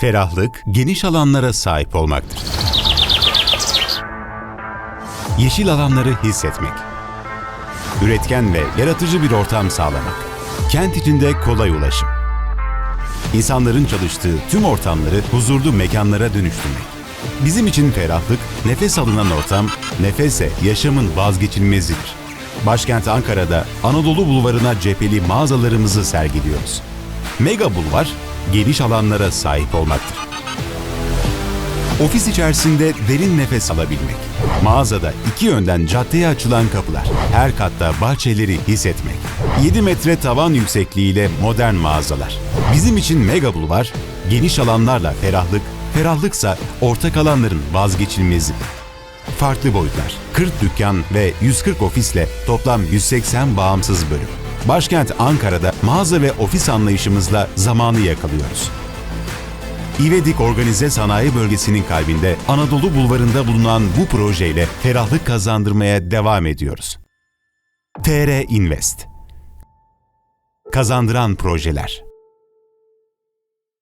ferahlık, geniş alanlara sahip olmaktır. Yeşil alanları hissetmek. Üretken ve yaratıcı bir ortam sağlamak. Kent içinde kolay ulaşım. İnsanların çalıştığı tüm ortamları huzurlu mekanlara dönüştürmek. Bizim için ferahlık, nefes alınan ortam, nefese yaşamın vazgeçilmezidir. Başkent Ankara'da Anadolu Bulvarı'na cepheli mağazalarımızı sergiliyoruz. Mega Bulvar, geniş alanlara sahip olmaktır. Ofis içerisinde derin nefes alabilmek. Mağazada iki yönden caddeye açılan kapılar. Her katta bahçeleri hissetmek. 7 metre tavan yüksekliğiyle modern mağazalar. Bizim için Mega Bulvar, geniş alanlarla ferahlık, ferahlıksa ortak alanların vazgeçilmezi. Farklı boyutlar, 40 dükkan ve 140 ofisle toplam 180 bağımsız bölüm. Başkent Ankara'da mağaza ve ofis anlayışımızla zamanı yakalıyoruz. İvedik Organize Sanayi Bölgesi'nin kalbinde Anadolu Bulvarı'nda bulunan bu projeyle ferahlık kazandırmaya devam ediyoruz. TR Invest Kazandıran projeler